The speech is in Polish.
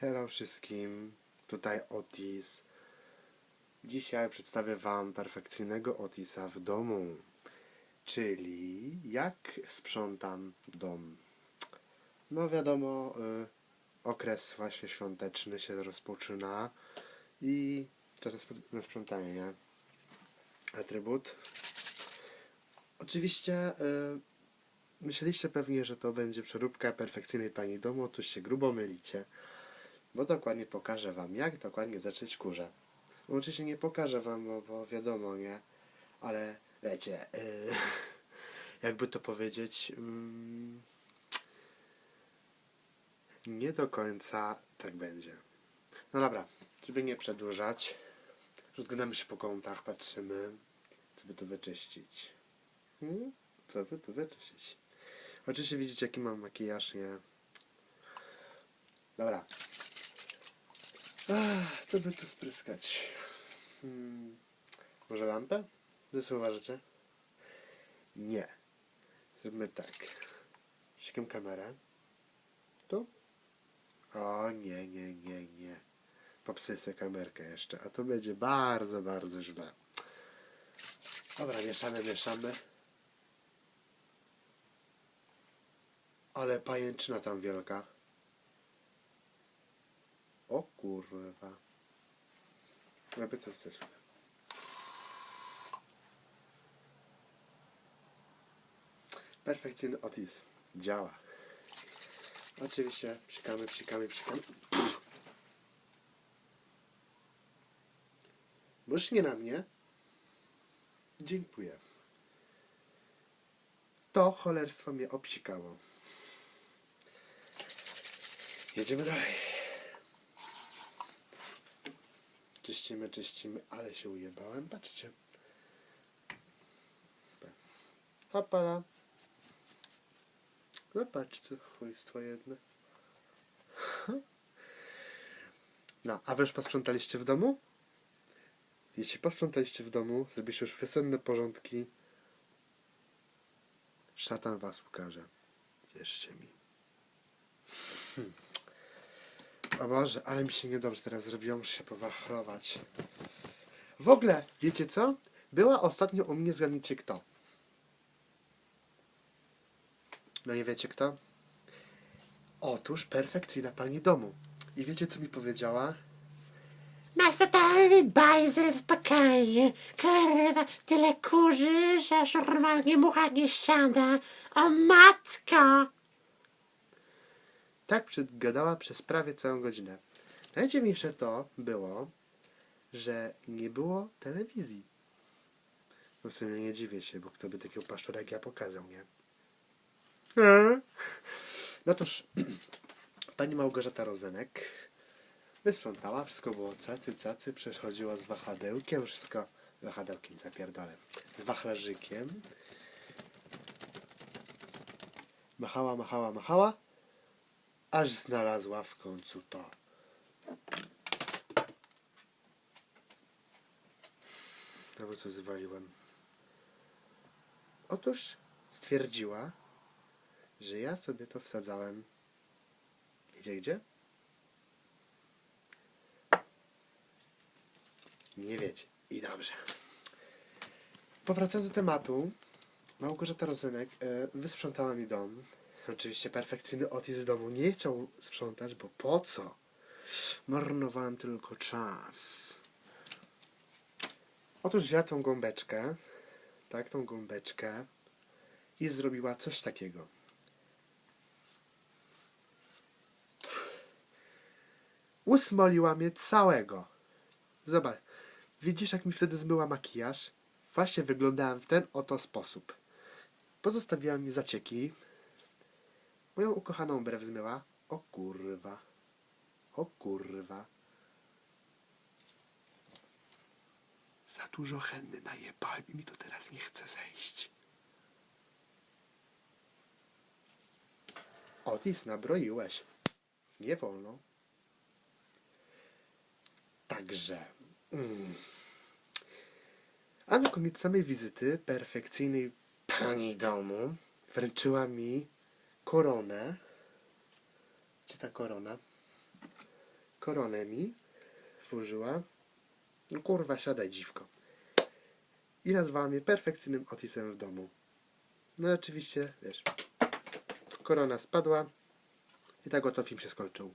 Hello wszystkim, tutaj Otis. Dzisiaj przedstawię Wam perfekcyjnego Otisa w domu, czyli jak sprzątam dom. No wiadomo, y, okres właśnie świąteczny się rozpoczyna i czas na sp- na sprzątanie, nie? Atrybut. Oczywiście y, myśleliście pewnie, że to będzie przeróbka perfekcyjnej pani domu, otóż się grubo mylicie bo dokładnie pokażę wam, jak dokładnie zacząć kurze. Oczywiście nie pokażę wam, bo, bo wiadomo, nie? Ale wiecie, yy, jakby to powiedzieć, mm, nie do końca tak będzie. No dobra, żeby nie przedłużać, rozglądamy się po kątach, patrzymy, co by tu wyczyścić. Hmm? Co by tu wyczyścić? Oczywiście widzicie, jaki mam makijaż, nie? Dobra, Co by tu spryskać? Hmm, może lampę? Wy co uważacie? Nie. Zróbmy tak. Wściekam kamerę. Tu? O nie, nie, nie, nie. Popsuję sobie kamerkę jeszcze, a to będzie bardzo, bardzo źle. Dobra, mieszamy, mieszamy. Ale pajęczyna tam wielka. O kurwa. Jakby co chcesz. Perfekcyjny Otis. Działa. Oczywiście psikamy, psikamy, psikamy. Możesz nie na mnie? Dziękuję. To cholerstwo mnie obsikało. Jedziemy dalej. Czyścimy, czyścimy, ale się ujebałem. Patrzcie. Hopala. No patrzcie, chujstwo jedno. No, a wy już posprzątaliście w domu? Jeśli posprzątaliście w domu, zrobiliście już wiosenne porządki, szatan was ukaże. Wierzcie mi. O Boże, ale mi się niedobrze teraz zrobiło, muszę się powachlować. W ogóle, wiecie co? Była ostatnio u mnie, zgadnijcie kto. No nie wiecie kto? Otóż perfekcyjna pani domu. I wiecie co mi powiedziała? Masz totalny bajzel w pakanie. Kurwa, tyle kurzy, że aż normalnie mucha nie siada. O matko! Tak gadała przez prawie całą godzinę. Najdziwniejsze to było, że nie było telewizji. No w sumie nie dziwię się, bo kto by takiego paszczura jak ja pokazał, nie? No toż, pani Małgorzata Rozenek wysprzątała, wszystko było cacy, cacy, przechodziła z wahadełkiem, wszystko z wahadełkiem zapierdolę, z wachlarzykiem. Machała, machała, machała, aż znalazła w końcu to. No bo co zwaliłem? Otóż stwierdziła, że ja sobie to wsadzałem. Wiecie gdzie? Nie wiecie. I dobrze. Powracając do tematu, Małgorzata Rozenek e, wysprzątała mi dom. Oczywiście perfekcyjny Otis z domu nie chciał sprzątać, bo po co? Marnowałem tylko czas. Otóż wzięła tą gąbeczkę, tak, tą gąbeczkę i zrobiła coś takiego. Usmoliła mnie całego. Zobacz, widzisz jak mi wtedy zmyła makijaż? Właśnie wyglądałem w ten oto sposób. Pozostawiła mi zacieki. Moją ukochaną brew zmyła. O kurwa. O kurwa. Za dużo henny najebałem i mi to teraz nie chce zejść. Otis, nabroiłeś. Nie wolno. Także. Mm. A na koniec samej wizyty perfekcyjnej pani domu wręczyła mi koronę. Gdzie ta korona? koronę mi włożyła. No kurwa, siadaj dziwko. I nazwała mnie perfekcyjnym Otisem w domu. No i oczywiście, wiesz, korona spadła i tak oto film się skończył.